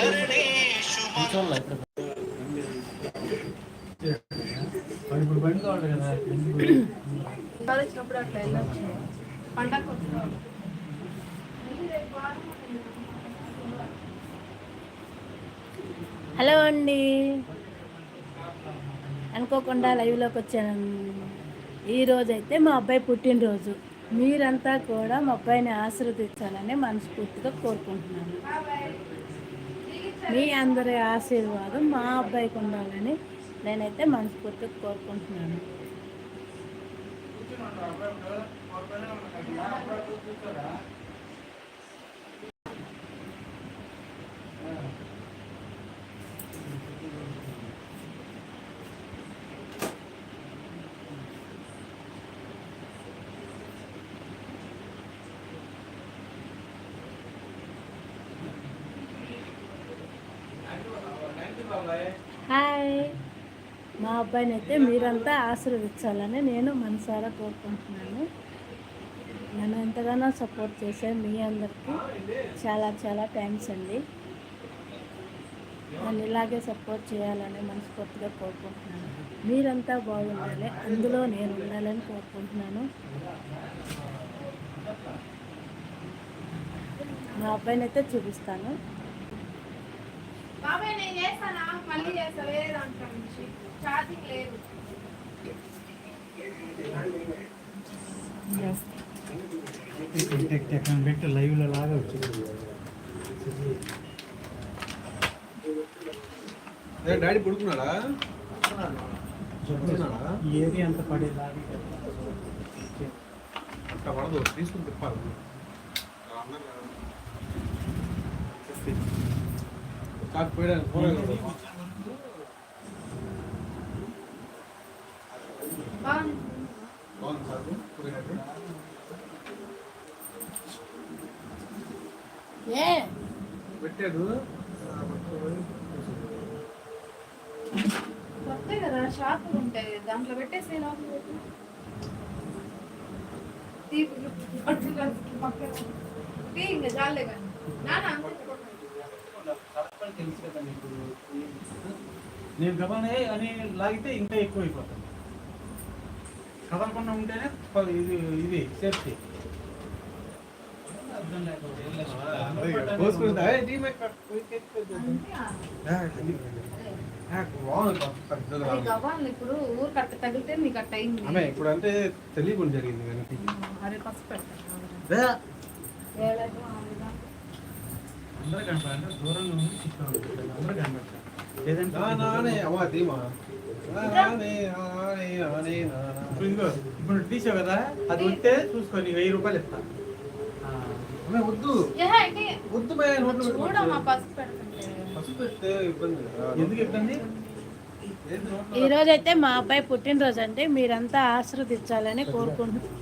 అట్లా వెళ్ళొచ్చు పండగ హలో అండి. అనుకోకుండా లైవ్లోకి వచ్చాను. ఈరోజు అయితే మా అబ్బాయి పుట్టినరోజు. మీరంతా కూడా మా అబ్బాయిని ఆశీర్వదించాలని మనస్ఫూర్తిగా కోరుకుంటున్నాను. మీ అందరి ఆశీర్వాదం మా అబ్బాయికి ఉండాలని నేనైతే మనస్ఫూర్తిగా కోరుకుంటున్నాను. హాయ్. మా అబ్బాయిని అయితే మీరంతా ఆశీర్వదించాలని నేను మనసారా కోరుకుంటున్నాను. నన్ను ఎంతగానో సపోర్ట్ చేసే మీ అందరికీ. చాలా చాలా థ్యాంక్స్ అండి. నన్ను ఇలాగే సపోర్ట్ చేయాలని మనస్ఫూర్తిగా కోరుకుంటున్నాను. మీరంతా బాగుండాలి. అందులో నేను ఉండాలని కోరుకుంటున్నాను. మా అబ్బాయిని అయితే చూపిస్తాను. బాబాయ్ నేను చేస్తానా? మళ్ళీ చేస్తా వేరే దాంట్లో నుంచి. ఛార్జింగ్ లేదు. పెట్టి లైవ్లో లాగా వచ్చింది డాడీ పడుకున్నాడా? ఏరియా అంతా పడేలాగా? అంత పడదు తీసుకుని తిప్పాలి. కాకపోయాడు బాగుంది సార్ కూరగాయలు ఏ? పెట్టాడు. కొత్త కదా షాపులు ఉంటాయి. దాంట్లో పెట్టేసి లోపల పెట్టు. తీ, పట్టు కలిసి పక్కన. తీ, ఇంకా చాలే కానీ. నాన్న తెలుసు కదా నీకు నేను గమనే అని లాగితే ఇంకా ఎక్కువ అయిపోతుంది కదలకుండా ఉంటేనే ఇది ఇది సేఫ్టీ. అర్థం లేకపోతే ఇప్పుడు ఊరు కట్ట తగిలితే నీకు అట్ట అయింది. ఇప్పుడు అంటే తెలియకుండా జరిగింది కానీ. అరే ఆరుగా. అందరూ కనపడాలి దూరంగా ఉండి అందరూ కనపడతారు. ఇప్పుడు తీసావు కదా అది వస్తే చూసుకొని వెయ్యి రూపాయలు ఇస్తా. ఆ, అమ్మే వద్దు. వద్దు. ఎందుకు ఇబ్బంది? ఈరోజు అయితే మా అబ్బాయి పుట్టినరోజు అంటే మీరంతా ఆశీర్వదించాలని కోరుకుంటున్నాను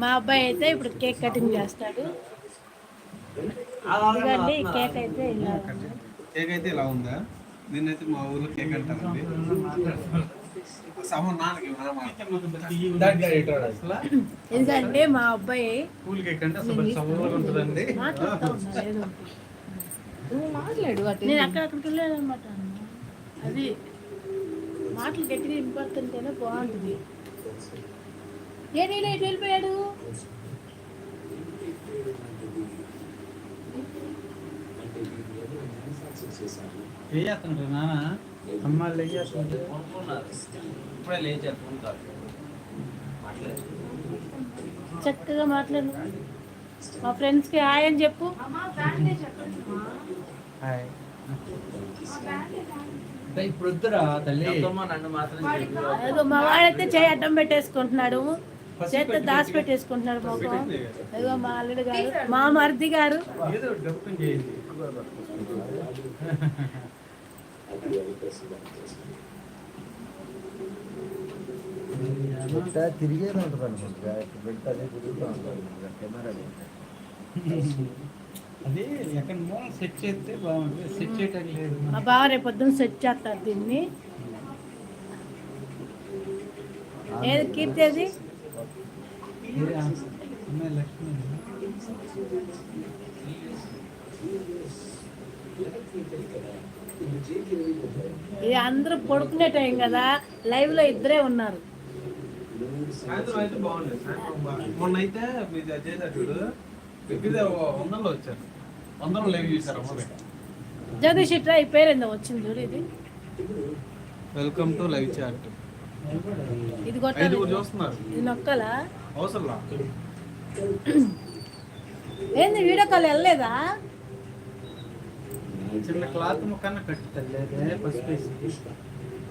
మా అబ్బాయి అయితే ఇప్పుడు కేక్ కటింగ్ చేస్తాడు. ఇదిగోండి కేక్ అయితే ఇలా ఉంది. కేక్ అయితే ఇలా ఉందా? నిన్నైతే మా ఊర్లో కేక్ అంటారండి ఎందుకంటే మా అబ్బాయి కూల్ కేక్ అంటే ఉంటుందండి. మాట్లాడు నేను అక్కడక్కడికి వెళ్ళానమాట అది మాటలు గట్టిగా వినపడుతుంటేనే బాగుంటుంది. ఏ నేను? ఎటు వెళ్ళిపోయాడు నాన్న ఇప్పుడే లేచారు ఫోన్ మాట్లాడు. చక్కగా మాట్లాడు. మా ఫ్రెండ్స్కి హాయ్ అని చెప్పు. అమ్మా అమ్మా. హాయ్ ఇప్పుడు వద్దురా తల్లి. అత్తమ్మ నన్ను మాత్రం చెప్పు. అదిగో మా వాడైతే చేయి అడ్డం పెట్టేసుకుంటున్నాడు. చేతితో దాచి పెట్టేసుకుంటున్నాడు మొఖం అదిగో మా అల్లుడు గారు మా మరిది గారు. ఏదో తిరిగేది ఉంటుంది అనుకుంటా పెడితే అదే తిరుగుతూ ఉంటుంది. కెమెరా అది ఎక్కడ మూల సెట్ చేస్తే బాగుంటుంది. సెట్ చేయటం లేదు. మా బావ రేపు పొద్దున్న సెట్ చేస్తారు దీన్ని. ఏది కీర్తి అది? అమ్మాయి లక్ష్మి ఇది అందరూ పడుకునే టైం కదా. లైవ్లో ఇద్దరే ఉన్నారు. సాయంత్రం అయితే బాగుండేది సాయంత్రం బా- మొన్న అయితే మీరు అది చేశారు చూడు. దగ్గర వందల్లో వచ్చారు. వందలు లేవి జగదీష్ ఇట్లా ఈ పేరు ఏందో వచ్చింది చూడు ఇది. వెల్కమ్ టు లైవ్ చాట్ ఇది కొట్టాలి. చూస్తున్నారు. ఇది నొక్కలా? ఏంది వీడియో కాల్ వెళ్ళలేదా? చిన్న క్లాత్ ముక్కన్న కట్టి తల్లేదే పసుపు వేసి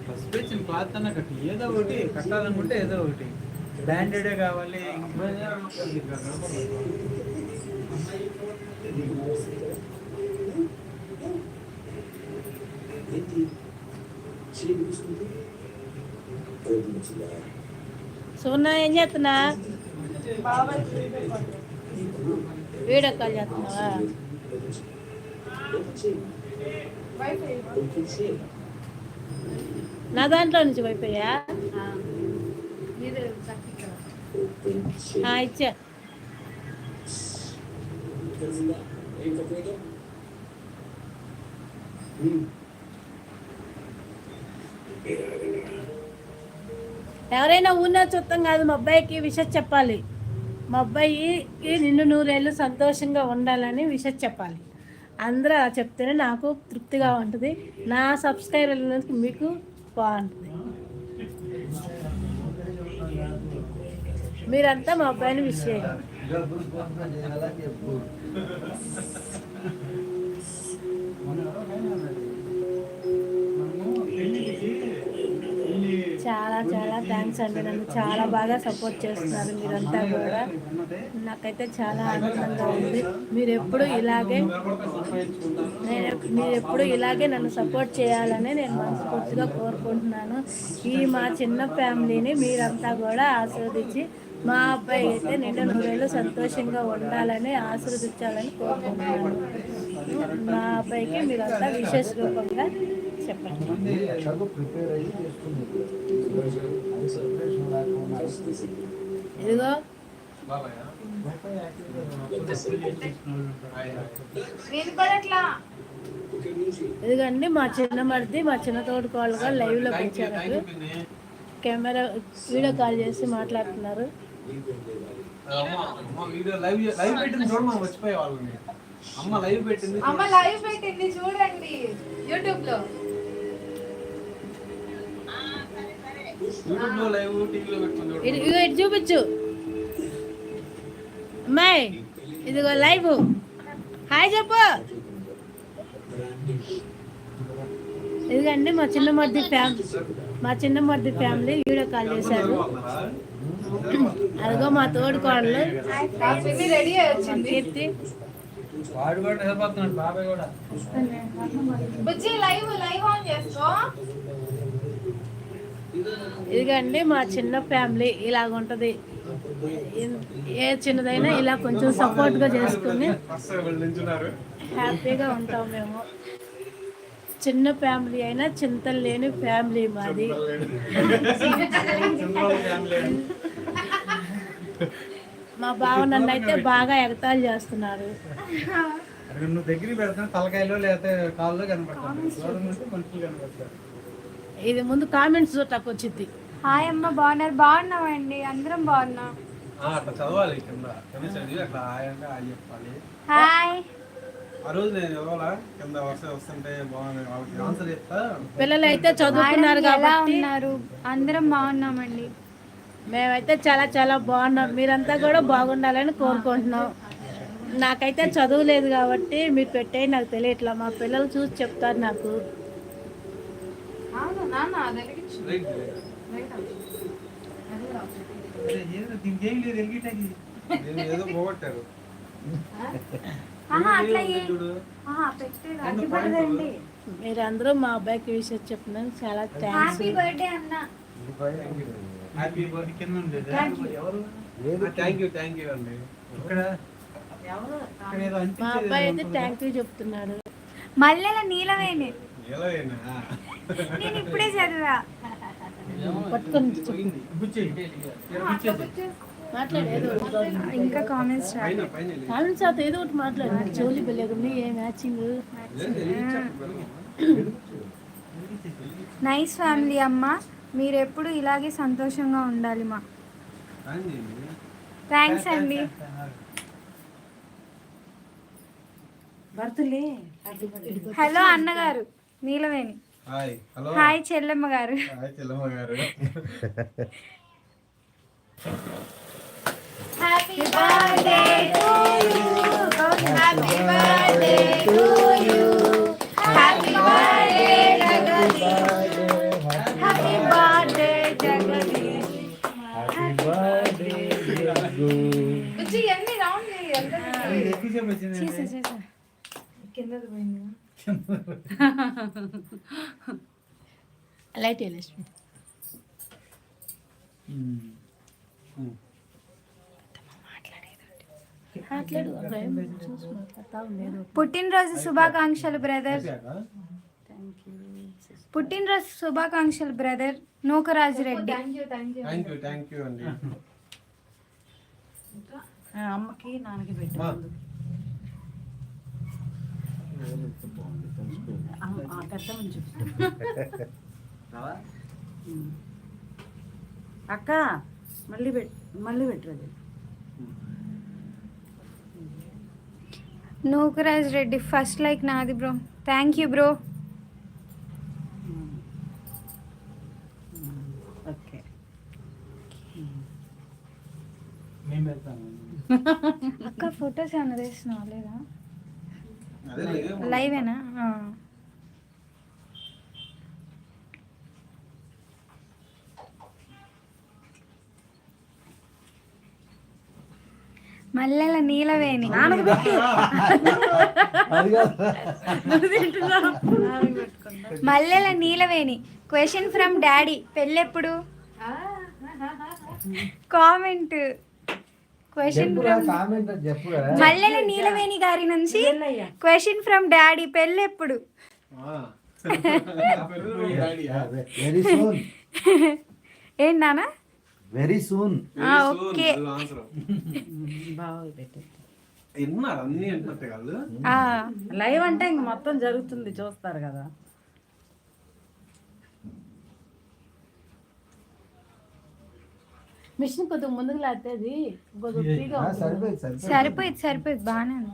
పసుపు వేసిన క్లాత్ అన్న కట్టి ఏదో ఒకటి కట్టాలనుకుంటే ఏదో ఒకటి. బ్రాండెడే కావాలి సున్నా ఏం చేస్తున్నా? వీడియో కాల్ చేస్తున్నావా? నా దాంట్లో నుంచి చక్కగా ఇచ్చా. ఎవరైనా ఊరినా చూస్తాం కాదు మా అబ్బాయికి విషయం చెప్పాలి. మా అబ్బాయికి నిన్ను నూరేళ్ళు సంతోషంగా ఉండాలని విషయం చెప్పాలి. అందరూ అలా చెప్తేనే నాకు తృప్తిగా ఉంటుంది. నా సబ్స్క్రైబర్లకి మీకు బాగుంటుంది. మీరంతా మా అబ్బాయిని విష్ చాలా చాలా థ్యాంక్స్ అండి. నన్ను చాలా బాగా సపోర్ట్ చేస్తున్నారు మీరంతా కూడా. నాకైతే చాలా ఆనందంగా ఉంది. మీరు ఎప్పుడు ఇలాగే నేను మీరు ఎప్పుడు ఇలాగే నన్ను సపోర్ట్ చేయాలని నేను మనస్ఫూర్తిగా కోరుకుంటున్నాను. ఈ మా చిన్న ఫ్యామిలీని మీరంతా కూడా ఆస్వాదించి మా అబ్బాయి అయితే నిండు నూరేళ్ళు సంతోషంగా ఉండాలని ఆశీర్వదించాలని కోరుకుంటున్నాను. మా అబ్బాయికి మీరంతా విశేష రూపంగా చెప్పండి. ఇదిగో. ఇదిగండి మా చిన్న మరిది మా చిన్న తోడుకోళ్ళగా లైవ్లో వచ్చారు కెమెరా వీడియో కాల్ చేసి మాట్లాడుతున్నారు. అమ్మ అమ్మ వీడియో లైవ్ లైవ్ పెట్టింది చూడమా వచ్చిపోయే వాళ్ళని. అమ్మ లైవ్ పెట్టింది అమ్మ లైవ్ పెట్టింది చూడండి యూట్యూబ్లో లైవ్ టీవీలో. ఇదిగో ఇటు చూపించు. అమ్మాయి ఇదిగో లైవ్. హాయ్ చెప్పు. ఇదిగండి మా చిన్న మరిది ఫ్యామిలీ మా చిన్న మరిది ఫ్యామిలీ వీడియో కాల్ చేశారు. అదిగో మా అయి వచ్చింది కీర్తి. వాడు కూడా నిలబడుతున్నాడు బాబాయ్ కూడా. బుజ్జి లైవ్ లైవ్ ఆన్ చేసుకో ఇదిగండి మా చిన్న ఫ్యామిలీ ఇలాగ ఉంటుంది. ఏ చిన్నదైనా ఇలా కొంచెం సపోర్ట్గా చేసుకుని హ్యాపీగా ఉంటాం మేము. చిన్న ఫ్యామిలీ అయినా చింతలు లేని ఫ్యామిలీ మాది. మా బావ నన్ను అయితే బాగా ఎగతాలు చేస్తున్నారు. నువ్వు దగ్గరికి పెడతాను తలకాయలో లేకపోతే కాల్లో కనపడతాను దూరం నుండి మనుషులు కనపడతారు ఇది ముందు కామెంట్స్ చూడటానికి వచ్చింది. హాయ్ అమ్మ బాగున్నారు? బాగున్నామండి. అందరం బాగున్నాం. ఆ, అట్లా చదవాలి కింద. కింద చదివి అట్లా ఆయంగా ఆ చెప్పాలి. హాయ్. ఆ రోజు నేను చదవాలా కింద వస్తే వస్తుంటే బాగుంది వాళ్ళకి ఆన్సర్ చెప్తా. పిల్లలు అయితే హాయ్ చదువుకున్నారు ఎలా కాబట్టి ఉన్నారు? అందరం బాగున్నామండి. మేమైతే చాలా చాలా బాగున్నాం. మీరంతా కూడా బాగుండాలని కోరుకుంటున్నాం. నాకైతే చదువు లేదు కాబట్టి మీరు పెట్టే నాకు తెలియట్లా. మా పిల్లలు చూసి చెప్తారు నాకు. ఏదో పోగొట్టారు మీరందరూ మా అబ్బాయికి విషయం చెప్పినందుకు చాలా థ్యాంక్స్ మా అబ్బాయి అయితే థ్యాంక్ యూ చెప్తున్నాడు. మల్లెల నీలవేణి. అయినా నేను ఇప్పుడే చదివా. ఇంకా కామెంట్స్ చేత ఏదో ఒకటి మాట్లాడు. చెవులు బెల్లగుంది ఏ మ్యాచింగ్. నైస్ ఫ్యామిలీ అమ్మ. మీరు ఎప్పుడు ఇలాగే సంతోషంగా ఉండాలి మా. థ్యాంక్స్ అండి. భర్తలే. హలో అన్నగారు. నీలవేణి. హాయ్ హలో హాయ్ చెల్లెమ్మ గారు. హాయ్ చెల్లమ్మ గారు. Happy birthday to you happy birthday to you happy birthday Jagadish happy birthday Jagadish బుజ్జి ఇవన్నీ రౌండ్ చేయి అందరికీ. ఎక్కువసేపు వచ్చింది? చేసా చేసా. కిందది పోయింది. లైట్ లక్ష్మి? పుట్టినరోజు శుభాకాంక్షలు బ్రదర్. పుట్టినరోజు శుభాకాంక్షలు బ్రదర్. నూకరాజు రెడ్డి అమ్మకి నాన్నకి పెట్టు మా. పెద్దమని? అక్క మళ్ళీ పెట్టు మళ్ళీ పెట్టు అది నూకరాజ్ రెడ్డి ఫస్ట్ లైక్ నాది bro thank you bro okay అక్క ఫొటోస్ ఏమైనా తీస్తున్నావా లేదు. లైవేనా. Mallela Neelaveni. Mallela Neelaveni. Question from daddy. పెళ్ళెప్పుడు? Comment question Mallela Neelaveni గారి నుంచి question from daddy? Very soon ఏంటి నాన్న? వెరీ సూన్ ఆ, Very soon, ఓకే. లైవ్ అంటే ఇంక మొత్తం జరుగుతుంది చూస్తారు కదా. మిషన్ కొద్దిగా ముందుకు లేకపోతే అది కొద్దిగా ఫ్రీగా సరిపోయింది సరిపోయింది. సరిపోయింది బాగానే ఉంది.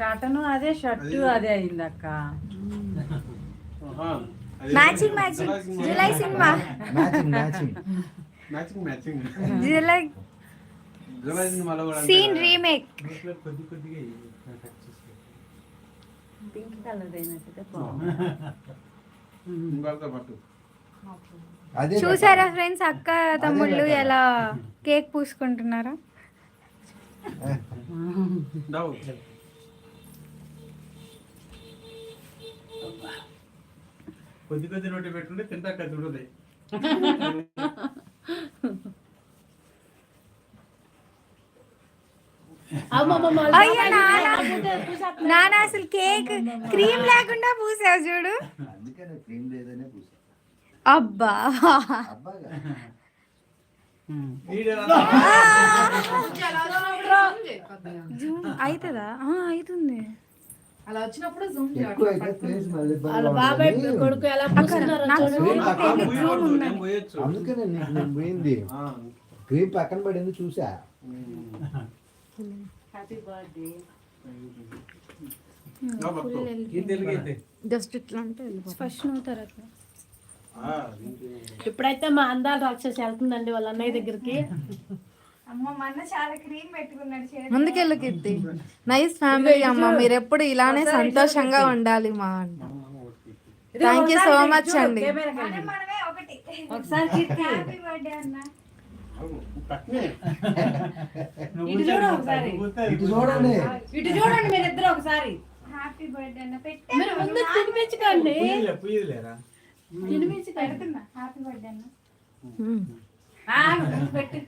కాటన్ అదే షర్టు అదే అయింది అక్క. Matching matching. July cinema. Matching matching. Matching matching. Julayi Julayi సినిమాలో కూడా సీన్ రీమేక్. కొద్ది కొద్దిగా పింక్ కలర్ అయినట్టయితే బాగుంది. ఇంకొకరితో పట్టు చూసారా ఫ్రెండ్స్ అక్క తమ్ముళ్ళు ఎలా కేక్ పూసుకుంటున్నారా? కొద్ది కొద్ది నోటి పెట్టుకుంటే చూడదు. అయ్యో నాన్న నాన్న. అసలు కేక్ క్రీమ్ లేకుండా పూసావు చూడు. అందుకనే క్రీమ్ లేదనే జూమ్ అవుతుందా? ఆ, అవుతుంది. అలా వచ్చినప్పుడు జూమ్ బాబాయ్. కొడుకు ఎలా అందుకనే నేను పోయింది. క్రీమ్ పక్కన పడింది చూసా. జస్ట్ ఇట్లా అంటే ఫస్ట్ నువ్వు తర్వాత ఇప్పుడైతే మా అందాల రాక్షసి వెళ్తుందండి వాళ్ళ అన్నయ్య దగ్గరికి. అమ్మ మన చాలా క్రీమ్ పెట్టుకున్నాడు ముందుకెళ్ళు కీర్తి. నైస్ ఫ్యామిలీ అమ్మ మీరు ఎప్పుడు ఇలానే సంతోషంగా ఉండాలి మా థ్యాంక్ యూ సో మచ్ అండి. అన్న. ఇటు చూడు ఒకసారి. ఇటు చూడండి. ఇటు చూడండి మీరిద్దరు ఒకసారి. హ్యాపీ బర్త్డే అన్న. మీరు ముందు తినిపించుకోండి. పెడుతున్నా. హ్యాపీ బర్త్డే అన్న. పెట్టు.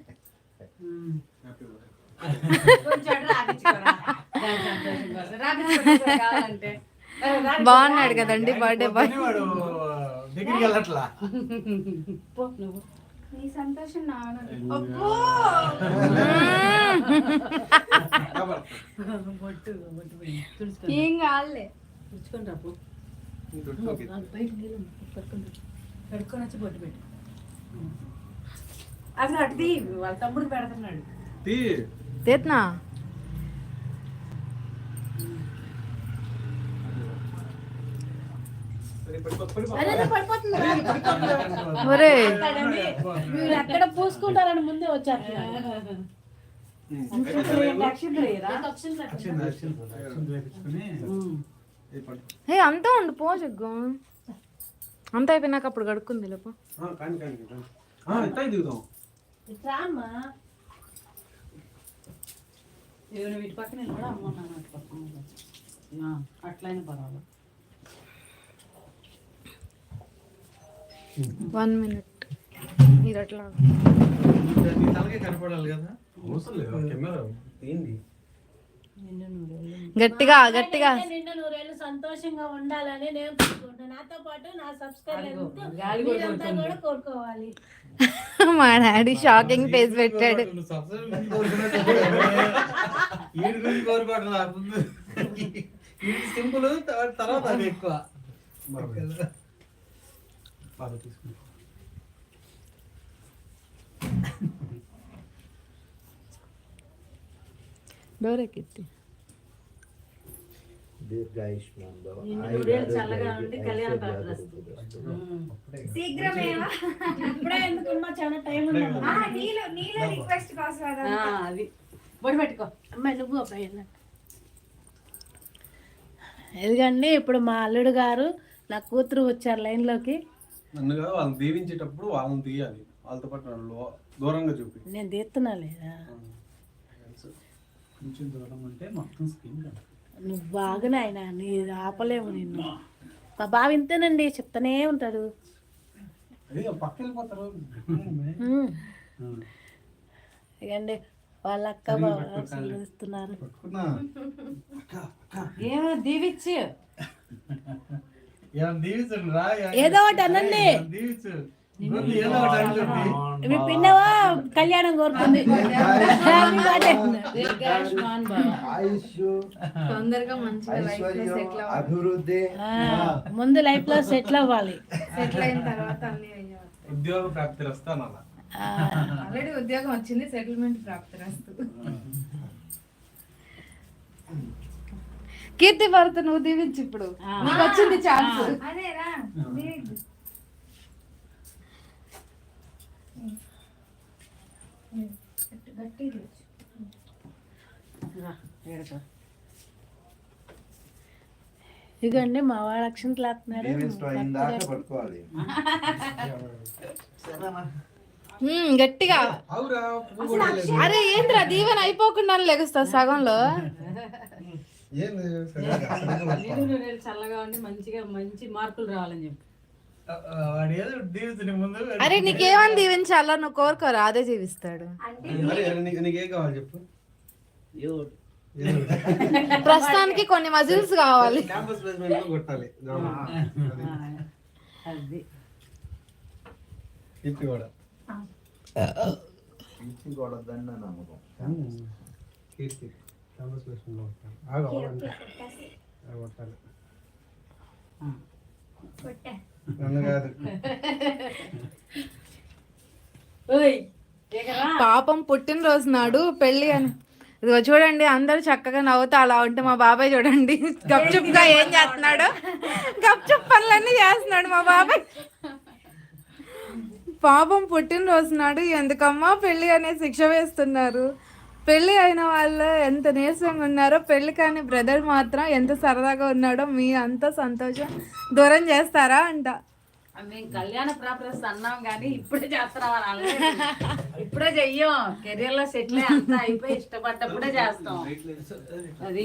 బాగున్నాడు కదండి బర్త్డే బాయ్. వాడు దగ్గరికి వెళ్ళట్లా. పో నువ్వు. నీ సంతోషం. ఏం కాదులే. రా పో. నీ దొడ్లోకి. వాళ్ళు బయట నీళ్ళు కడుక్కొని రా. కడుక్కొని వచ్చి బొట్టు పెట్టు అసలు వాళ్ళ తమ్ముడికి పెడుతున్నాడు. తీత్నా ఒరే మీరు ఎక్కడ పూసుకుంటారని ముందే వచ్చారు? ఏ అంతా ఉండు పో జగ్గు. అంతా అయిపోయినాక అప్పుడు కడుక్కుంది లేపో. వీటి పక్కన కూడా పక్కన అట్లయినా పర్వాలేదు. One minute. మీరు అట్లా. కనపడాలి కదా. అవసరం లేదు కెమెరా ఏంది గట్టిగా గట్టిగా. నిండు నూరేళ్ళు సంతోషంగా ఉండాలని నేను కోరుకుంటున్నాను నాతో పాటు నా కూడా కోరుకోవాలి. మా డాడీ షాకింగ్ ఫేస్ పెట్టాడు. సింపుల్ తర్వాత అది ఎక్కువ. బాగా తీసుకుంటా డోర్ ఎక్కిద్ది దీర్ఘాయుష్మాన్ భవ. నిన్ను ఆయుర నూరేళ్ళు చల్లగా ఆరోగ్య ఉండి కళ్యాణ ఐశ్వర్యాభివృద్ధి. శీఘ్రమేవా ఇప్పుడే ఎందుకుమ్మా చాలా టైం ఉందమ్మా ఆ, నీలో నీలో రిక్వెస్ట్ కోసం అదంతా. అది. బొడి పెట్టుకో. అమ్మాయి నువ్వు అబ్బాయి వెళ్ళండి. ఎందుకండి ఇప్పుడు మా అల్లుడు గారు నా కూతురు వచ్చారు లైన్లోకి నన్ను కదా వాళ్ళని దీవించేటప్పుడు వాళ్ళని తీయాలి. వాళ్ళతో పాటు దూరంగా చూపి. నేను తీస్తున్నా లేదా? కొంచెం దూరం ఉంటే మొత్తం స్క్రీన్ కనపడుతుంది. నువ్వు బాగానే ఆయన నీ ఆపలేము నిన్ను. మా బావ ఇంతేనండి చెప్తానే ఉంటాడు. ఇకండి వాళ్ళ అక్క ఏమో దీవిచ్చి ఏదో ఒకటి అనండి. ఏమన్నా మీ పిన్నవా కళ్యాణం కోరుకుంది అభివృద్ధి. ముందు లైఫ్లో సెటిల్ అవ్వాలి. సెటిల్ అయిన తర్వాత ఉద్యోగ ప్రాప్తి వస్తాను ఆల్రెడీ ఉద్యోగం వచ్చింది సెటిల్మెంట్ ప్రాప్తి రస్తు. కీర్తి భరత నువ్వు దీవించు ఇప్పుడు. నీకు వచ్చింది ఛాన్స్. అదేరా ఇదిగోండి మా వాడు అక్షంతలు వేస్తున్నాడు. గట్టిగా. అరే ఏంద్రా దీవెన అయిపోకుండా లెగుస్తా సగంలో? చల్లగా ఉండి మంచిగా మంచి మార్కులు రావాలని చెప్పి. అరే నీకేమని దీవించాలా? నువ్వు కోరుకోరా అదే జీవిస్తాడు అంటే అరే, అరే, నీకు నీకేం కావాలి చెప్పు. ప్రస్తుతానికి కొన్ని మజిల్స్ కావాలి. క్యాంపస్ ప్లేస్మెంట్లో కొట్టాలి. పాపం పుట్టినరోజు నాడు పెళ్ళి అని. ఇదిగో చూడండి అందరూ చక్కగా నవ్వుతూ అలా ఉంటే మా బాబాయ్ చూడండి. గప్చుప్గా ఏం చేస్తున్నాడు? గప్చుప్ పనులన్నీ చేస్తున్నాడు మా బాబాయ్. పాపం పుట్టినరోజు నాడు ఎందుకమ్మా పెళ్ళి అనే శిక్ష వేస్తున్నారు? పెళ్ళి అయిన వాళ్ళు ఎంత నీరసంగా ఉన్నారో పెళ్ళి కాని బ్రదర్ మాత్రం ఎంత సరదాగా ఉన్నాడో మీ అంత సంతోషం. దూరం చేస్తారా అంట. మేము కళ్యాణ ప్రాప్రస్ అన్నాం కానీ ఇప్పుడే చేస్తున్నాం. ఇప్పుడే చెయ్యం. కెరీర్లో సెటిల్ అంతా అయిపోయి ఇష్టపడ్డప్పుడే చేస్తాం. అది.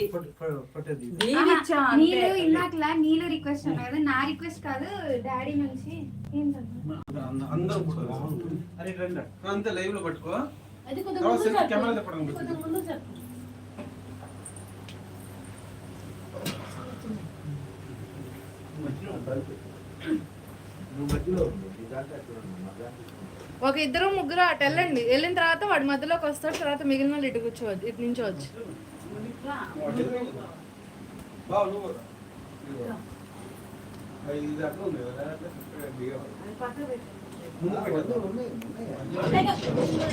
నీళ్ళు ఇందాకలా నీళ్ళు రిక్వెస్ట్ అన్నా కదా నా రిక్వెస్ట్ కాదు డాడీ నుంచి. అంద-. కెమెరా తిప్పడం ముందు చెప్పు. ఒక ఇద్దరు ముగ్గురు అటు వెళ్ళండి. వెళ్ళిన తర్వాత వాడి మధ్యలోకి వస్తాడు తర్వాత మిగిలిన వాళ్ళు ఇటు కూర్చోవచ్చు ఇటు నుంచోవచ్చు. బావ నువ్వు రా. ఇదిగో. అది ఇది అట్లా ఉంది కదా అట్లా చక్కగా దిగాలి. ముందు పెట్టు. ఉన్నాయి, ఉన్నాయి. దా. అర్థం. రా. రండి. వెళ్ళురా సరిపోతుందా? వెళ్ళండి ఫోటో ఎలా తీయాలి దీంట్లో ఫోటో ఫోన్ ఇవ్వండి దాంట్లో నువ్వు ఫోటో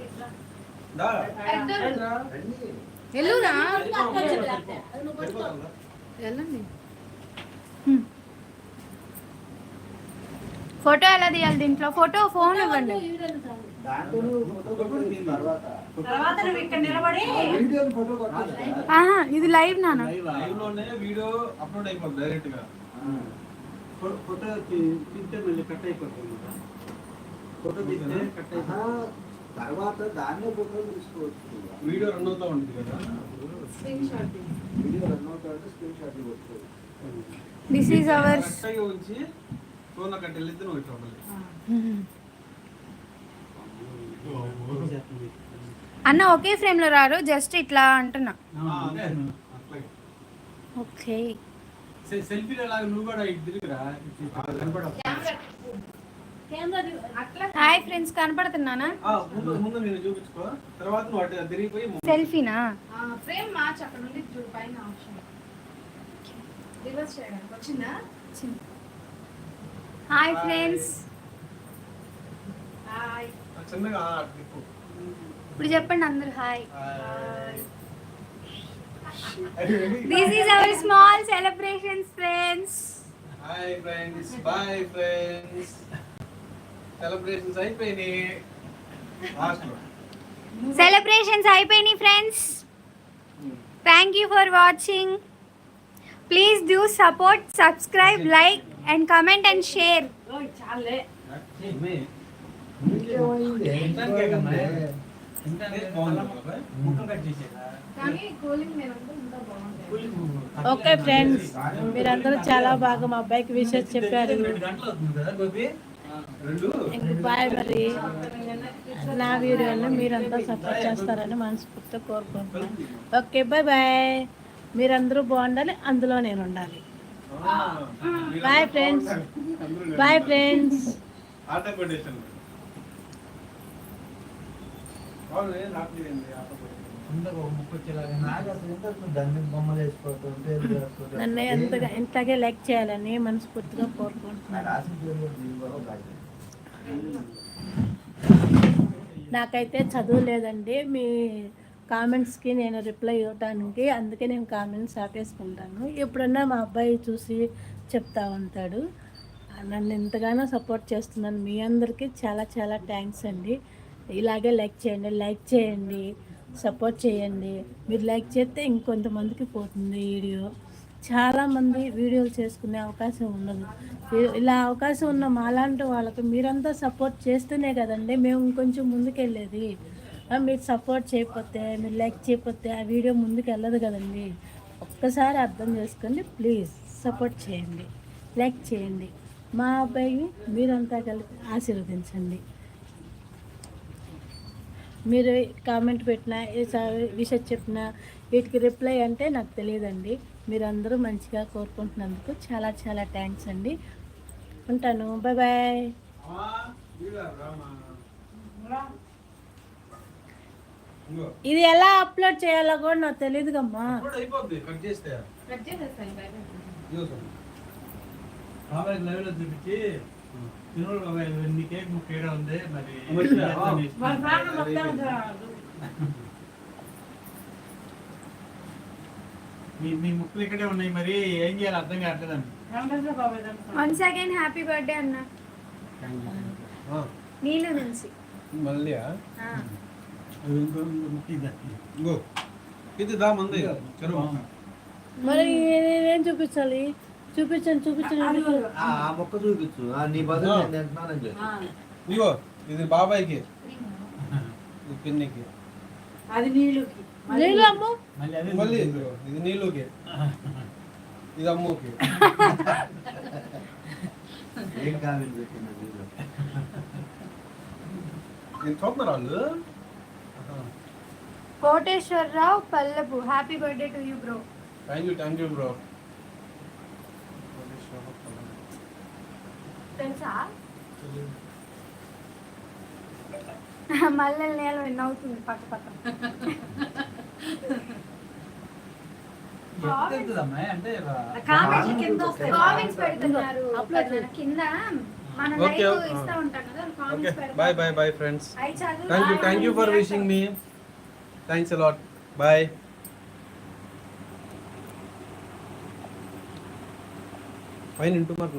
కొట్టు తర్వాత తర్వాత నువ్వు ఇక్కడ నిలబడి వీడియోని ఫోటో కొట్టాలి ఆహా ఇది లైవ్ నాన్న ఫో- ఫోటో తీ- తీస్తే మళ్ళీ కట్ అయిపోతుంది. ఫోటో తీస్తే కట్ అయిపోతుంది. తర్వాత దాన్నే ఫోటో తీసుకోవచ్చు. వీడియో రన్ అవుతా ఉంటుంది కదా? వీడియో రన్ అవుతాడు స్క్రీన్ షాట్ కొట్టుకోవచ్చు దిస్ ఈజ్ అవర్ కరెక్ట్గా ఉంచి ఫోన్ అక్కడ నువ్వు ఇట్లా మళ్ళీ అన్న ఒకే ఫ్రేమ్లో రారు జస్ట్ ఇట్లా అంటున్నా. ఓకే సెల్ఫీలో లాగా నువ్వు కూడా ఇటు తిరుగురా? కనపడవు. హాయ్ ఫ్రెండ్స్ కనపడుతున్నానా? ఆ, ముందు ముందు నేను చూపించుకో. తర్వాత నువ్వు అటు తిరిగిపోయి సెల్ఫీనా? ఫ్రేమ్ మార్చ్ అక్కడ పైన ఆప్షన్. రివర్స్ చేయడానికి వచ్చిందా? Hi friends. హాయ్. ఇప్పుడు చెప్పండి అందరు hi. This is our small celebrations friends hi friends bye friends celebrations అయిపోయినాయి. సెలబ్రేషన్స్ అయిపోయినాయి friends thank you for watching please do support subscribe like and comment and share okay friends మీరందరూ చాలా బాగా మా అబ్బాయికి విషయం చెప్పారు. బాయ్ మరి. నా వీడియోని మీరంతా సపోర్ట్ చేస్తారని మనస్ఫూర్తిగా కోరుకుంటున్నాను. Okay bye bye. మీరందరూ బాగుండాలి అందులో నేను ఉండాలి. Bye friends. Bye friends. Auto అందరూ ఒక ముక్క వచ్చేలాగా నాకు అసలు ఇంతకు దాన్ని బొమ్మలు వేసుకోవటం పేరు వేసుకోవటం. నన్ను ఎంతగా ఇంతగా లైక్ చేయాలని మనస్ఫూర్తిగా కోరుకుంటున్నాను. రాసిన పేరు కూడా దీని వల్ల కాదు. నాకైతే చదువు లేదండి. మీ కామెంట్స్కి నేను రిప్లై ఇవ్వటానికి అందుకే నేను కామెంట్స్ ఆపేసుకుంటాను. ఎప్పుడన్నా మా అబ్బాయి చూసి చెప్తా ఉంటాడు. నన్ను ఎంతగానో సపోర్ట్ చేస్తున్నాను. మీ అందరికీ చాలా చాలా థ్యాంక్స్ అండి. ఇలాగే లైక్ చేయండి లైక్ చేయండి. సపోర్ట్ చేయండి. మీరు లైక్ చేస్తే ఇంకొంతమందికి పోతుంది వీడియో. చాలామంది వీడియోలు చేసుకునే అవకాశం ఉండదు. ఇలా అవకాశం ఉన్న మాలాంటి వాళ్ళకి మీరంతా సపోర్ట్ చేస్తేనే కదండి మేము ఇంకొంచెం ముందుకెళ్ళేది. మీరు సపోర్ట్ చేయకపోతే మీరు లైక్ చేయకపోతే ఆ వీడియో ముందుకు వెళ్ళదు కదండి. ఒక్కసారి అర్థం చేసుకోండి ప్లీజ్ సపోర్ట్ చేయండి. లైక్ చేయండి. మా అబ్బాయిని మీరంతా కలిపి ఆశీర్వదించండి. మీరు కామెంట్ పెట్టినా విషయం చెప్పినా వీటికి రిప్లై అంటే నాకు తెలియదండి. మీరందరూ మంచిగా కోరుకుంటున్నందుకు చాలా చాలా థ్యాంక్స్ అండి. ఉంటాను. బాయ్ బాయ్ ఇది ఎలా అప్లోడ్ చేయాలో కూడా నాకు లైవ్లో చూపించి ఉంది మరి. మీ మీ ముక్కలు ఇక్కడే ఉన్నాయి మరి ఏం చేయాలి అర్థం కావట్లేదండి వన్స్ అగైన్ హ్యాపీ బర్త్డే అన్న నీళ్ళు నుంచి మళ్ళీ ఇది దా మంది మరి నేనేం చూపించాలి? చూపించండి చూపించండి ఆ మొక్క చూపించు. ఆ, నీ బదులు నేను తింటున్నానని చెప్పు ఇగో ఇది బాబాయ్కి. ఇది పిన్నికి. అది నీళ్ళుకి. నీళ్ళు అమ్మ. మళ్ళీ అదే మళ్ళీ ఇదిగో, ఇది నీళ్ళుకి. ఇది అమ్ముకి. ఏం కామెంట్ పెట్టింది వీడియో నేను చూస్తున్నారు వాళ్ళు? Koteswararao Pallapu. Happy birthday to you bro thank you thank you bro తెలుసా మళ్ళీ నేను నవ్వుతుంది పక్క పక్క. కామెంట్స్ పెడుతున్నారు. కింద okay friends thank you thank you for wishing me thanks a lot పైన ఇంటూ మార్క్